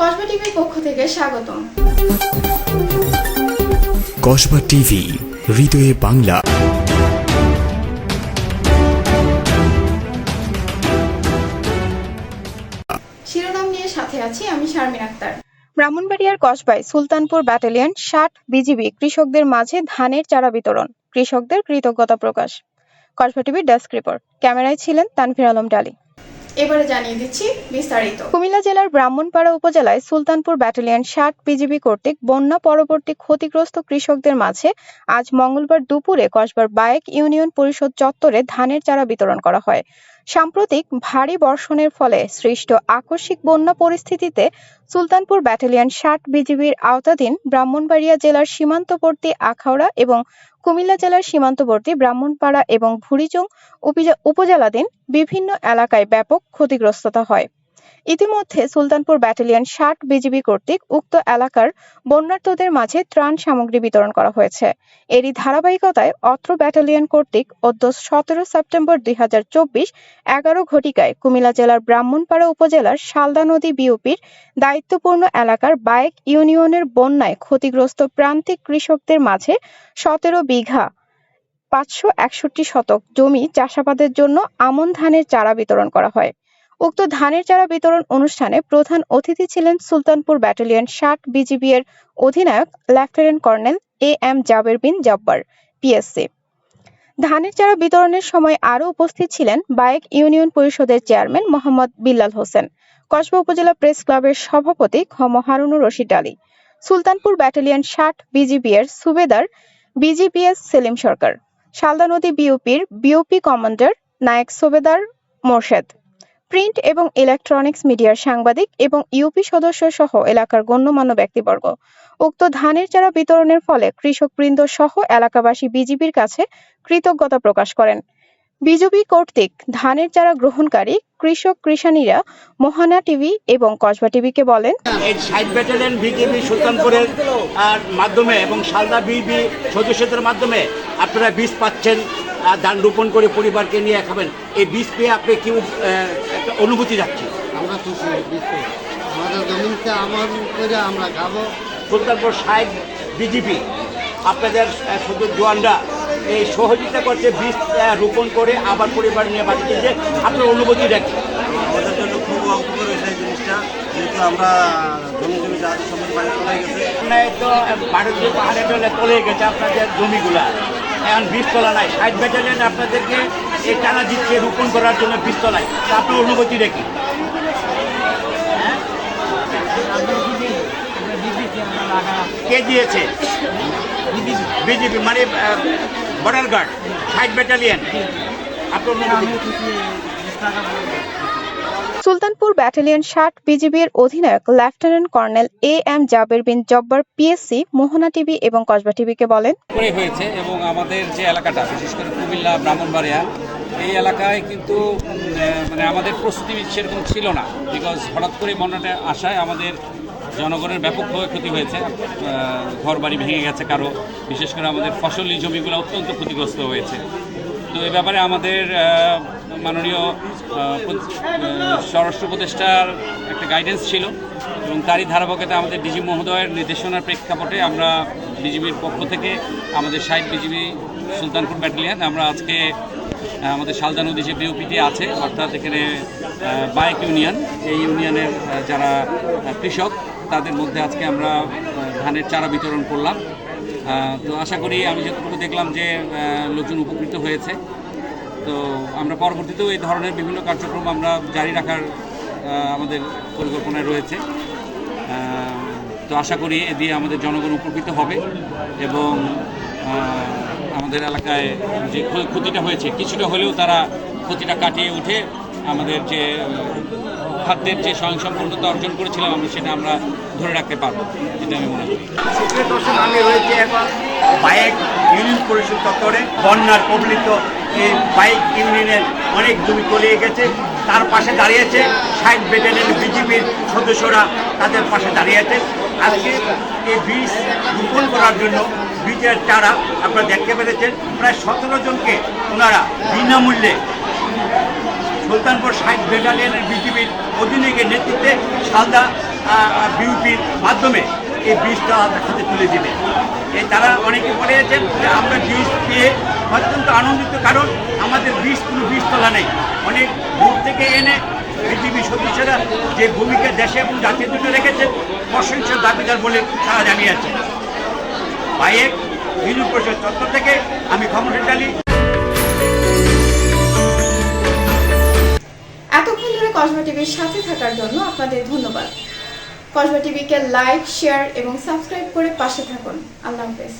কসবা টিভির পক্ষ থেকে স্বাগতম। কসবা টিভি হৃদয়ে বাংলা। শিরোনাম নিয়ে সাথে আছি আমি শারমিন আক্তার। ব্রাহ্মণবাড়িয়ার কসবায় সুলতানপুর ব্যাটালিয়ন ষাট বিজিবি কৃষকদের মাঝে ধানের চারা বিতরণ কৃষকদের কৃতজ্ঞতা প্রকাশ। কসবা টিভির ডেস্ক রিপোর্ট। ক্যামেরায় ছিলেন তানভীর আলম ডালি। এবারে জানিয়ে দিচ্ছি বিস্তারিত। কুমিল্লা জেলার ব্রাহ্মণপাড়া উপজেলায় সুলতানপুর ব্যাটালিয়ন ষাট বিজিবি কর্তৃক বন্যা পরবর্তী ক্ষতিগ্রস্ত কৃষকদের মাঝে আজ মঙ্গলবার দুপুরে কসবার বায়েক ইউনিয়ন পরিষদ চত্বরে ধানের চারা বিতরণ করা হয়। সাম্প্রতিক ভারী বর্ষণের ফলে সৃষ্ট আকস্মিক বন্যা পরিস্থিতিতে সুলতানপুর ব্যাটালিয়ন ষাট বিজিবির আওতাধীন ব্রাহ্মণবাড়িয়া জেলার সীমান্তবর্তী আখাউড়া এবং কুমিল্লা জেলার সীমান্তবর্তী ব্রাহ্মণপাড়া এবং ভুরিচং উপজা- উপজেলাধীন বিভিন্ন এলাকায় ব্যাপক ক্ষতিগ্রস্ততা হয়। ইতিমধ্যে সুলতানপুর ব্যাটালিয়ন ষাট বিজিবি কর্তৃক উক্ত এলাকার বন্যার্তদের মাঝে ত্রাণ সামগ্রী বিতরণ করা হয়েছে। এরই ধারাবাহিকতায় অত্র ব্যাটালিয়ন কর্তৃক অদ্য সতেরো সেপ্টেম্বর দুই হাজার চব্বিশ এগারো ঘটিকায় কুমিল্লা জেলার ব্রাহ্মণপাড়া উপজেলার শালদা নদী বিওপির দায়িত্বপূর্ণ এলাকার বায়েক ইউনিয়নের বন্যায় ক্ষতিগ্রস্ত প্রান্তিক কৃষকদের মাঝে সতেরো বিঘা পাঁচশো একষট্টি শতক জমি চাষাবাদের জন্য আমন ধানের চারা বিতরণ করা হয়। উক্ত ধানের চারা বিতরণ অনুষ্ঠানে প্রধান অতিথি ছিলেন সুলতানপুর ব্যাটালিয়ন ষাট বিজিবি এর অধিনায়ক lieutenant colonel A M Jaber bin Jabbar PSC ধানের চারা বিতরণের সময় আরও উপস্থিত ছিলেন বায়েক ইউনিয়ন পরিষদের চেয়ারম্যান মোহাম্মদ বিল্লাল হোসেন, কসবা উপজেলা প্রেস ক্লাবের সভাপতি খম হারুনুর রশিদ আলী, সুলতানপুর ব্যাটালিয়ন ষাট বিজিবি এর সুবেদার বিজিপিএস সেলিম সরকার, শালদা নদী বিওপির BOP commander naik subedar Morshed. Print এবং ইলেকট্রনিক্স মিডিয়ার সাংবাদিক এবং ইউপি সদস্য সহ এলাকার গণ্যমান্য ব্যক্তিবর্গ। উক্ত ধানের চারা বিতরণের ফলে কৃষকবৃন্দ সহ এলাকাবাসী বিজিবির কাছে কৃতজ্ঞতা প্রকাশ করেন। বিজেপি কর্তৃক ধানের চারা গ্রহণকারী, কৃষক কৃষানীরা মোহানা টিভি এবং কসবা টিভিকে বলেন সাইড ব্যাটালিয়ন বিকেবি সুলতানপুরের মাধ্যমে এবং সালদা বিবি সদস্যদের মাধ্যমে আপনারা বীজ পাচ্ছেন। ধান রোপণ করে পরিবারকে নিয়ে খাবেন। এই বীজ পেয়ে আপনি কি একটা অনুভূতি যাচ্ছে? আমরা খুশি আমাদের জমিনকে আমার করে আমরা খাব। সুলতানপুর সাইড বিজেপি আপনাদের শুধু জোয়ানরা এই সহযোগিতা করছে বীজ রোপণ করে আবার পরিবার নিয়ে বাড়িতে যে আপনার অনুভূতি দেখে আমাদের জন্য খুব অঙ্কর হয়েছে জিনিসটা যেহেতু আমরা জমি জমি যা আছে বাড়ি চলে গেছে। তো ভারতীয় পাহাড়ে চলে চলে গেছে আপনাদের জমিগুলা। এখন বীজতলা নাই। ষাট ব্যাটালিয়ান আপনাদেরকে এই টানা দিচ্ছে রোপণ করার জন্য বীজতলায় আপনার অনুভূতি দেখি। কে দিয়েছে? বিজেপি মানে বর্ডার গার্ড ষাট ব্যাটালিয়ন। আপনার অনুভূতি? সুলতানপুর ব্যাটালিয়ন ষাট বিজিবির অধিনায়ক lieutenant colonel A M Jaber bin Jabbar PSC, Mohona TV এবং কসবা টিভিকে বলেন। হয়েছে এবং আমাদের যে এলাকাটা, বিশেষ করে কুমিল্লা, ব্রাহ্মণবাড়িয়া, এই এলাকায় কিন্তু মানে আমাদের প্রস্তুতি সেরকম ছিল না বিকজ হঠাৎ করে বন্যাটা আসায় আমাদের জনগণের ব্যাপকভাবে ক্ষতি হয়েছে। ঘর বাড়ি ভেঙে গেছে কারও, বিশেষ করে আমাদের ফসলি জমিগুলো অত্যন্ত ক্ষতিগ্রস্ত হয়েছে। তো এ ব্যাপারে আমাদের মাননীয় স্বরাষ্ট্র উপদেষ্টার একটা গাইডেন্স ছিল এবং তারই ধারাবাহিকতা আমাদের ডিজি মহোদয়ের নির্দেশনার প্রেক্ষাপটে আমরা বিজিবির পক্ষ থেকে আমাদের সাইড বিজিবি সুলতানপুর ব্যাটালিয়ন, আমরা আজকে আমাদের শালদা নদী যে বিওপিটি আছে, অর্থাৎ এখানে বাইক ইউনিয়ন, এই ইউনিয়নের যারা কৃষক, তাদের মধ্যে আজকে আমরা ধানের চারা বিতরণ করলাম। তো আশা করি আমি যতটুকু দেখলাম যে লোকজন উপকৃত হয়েছে। তো আমরা পরবর্তীতেও এই ধরনের বিভিন্ন কার্যক্রম আমরা জারি রাখার আমাদের পরিকল্পনায় রয়েছে। তো আশা করি এ দিয়ে আমাদের জনগণ উপকৃত হবে এবং আমাদের এলাকায় যে ক্ষ- ক্ষতিটা হয়েছে, কিছুটা হলেও তারা ক্ষতিটা কাটিয়ে উঠে আমাদের যে খাদ্যের যে স্বয়ংসম্পূর্ণতা অর্জন করেছিলাম আমরা সেটা আমরা ধরে রাখতে পারব, এটা আমি মনে করি। আমি রয়েছে এখন বাইক ইউনিয়ন পরিষদ চত্বরে বন্যার কবলিত এই বাইক ইউনিয়নের অনেক জমি তলিয়ে গেছে। তার পাশে দাঁড়িয়েছে ষাট ব্যাটালিয়ন বিজেপির সদস্যরা তাদের পাশে দাঁড়িয়েছে আজকে এই বীজ রোপণ করার জন্য বীজের চারা আপনারা দেখতে পেরেছেন। প্রায় সতেরো জনকে ওনারা বিনামূল্যে সুলতানপুর ষাট ব্যাটালিয়নের বিজিবির অধীনে নেতৃত্বে সালদা বিউপির মাধ্যমে এই বীজটা হাতে তুলে দিবে। এই তারা অনেকে বলে আছেন যে আমরা বীজ পেয়ে অত্যন্ত আনন্দিত, কারণ আমাদের বীজ কোনো বীজতলা নেই। অনেক দূর থেকে এনে বিজেপি সদস্যরা যে ভূমিকা দেশে এবং জাতীয় দুটো রেখেছেন প্রশংসা দাবিদার বলে তারা জানিয়েছে বাইক ইউনিয়ন পরিষদ চত্বর থেকে আমি ক্ষমতা চালি এতক্ষণ ধরে কসবা টিভির সাথে থাকার জন্য আপনাদের ধন্যবাদ। কসবা টিভিকে লাইক, শেয়ার এবং সাবস্ক্রাইব করে পাশে থাকুন। আল্লাহ হাফেজ।